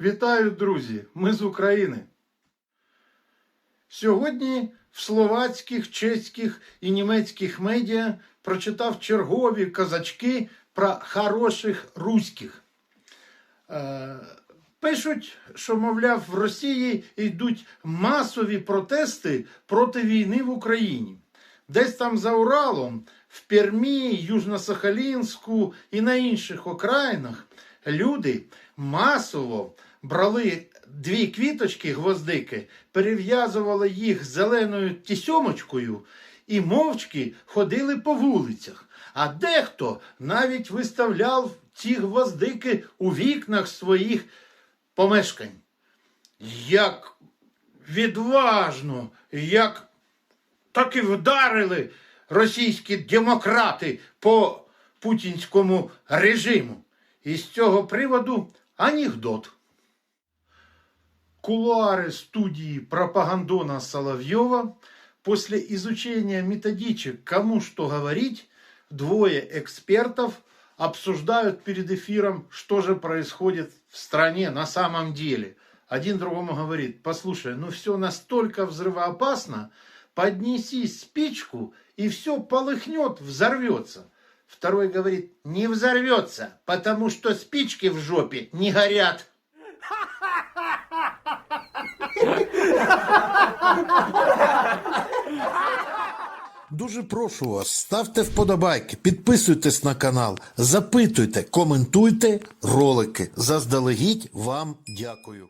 Вітаю, друзі! Ми з України. Сьогодні в словацьких, чеських і німецьких медіа прочитав чергові казачки про хороших руських. Е, Пишуть, що, мовляв, в Росії йдуть масові протести проти війни в Україні. Десь там за Уралом, в Пермі, Южно-Сахалінську і на інших окраїнах люди масово брали дві квіточки гвоздики, перев'язували їх зеленою тісьомочкою і мовчки ходили по вулицях. А дехто навіть виставляв ці гвоздики у вікнах своїх помешкань. Як відважно, як так і вдарили російські демократи по путінському режиму. І з цього приводу анекдот. Кулуары студии пропагандона Соловьева после изучения методичек «Кому что говорить» двое экспертов обсуждают перед эфиром, что же происходит в стране на самом деле. Один другому говорит, послушай, ну все настолько взрывоопасно, поднеси спичку, и все полыхнет, взорвется. Второй говорит, не взорвется, потому что спички в жопе не горят. Дуже прошу вас, ставте вподобайки, підписуйтесь на канал, запитуйте, коментуйте ролики. Заздалегідь вам дякую.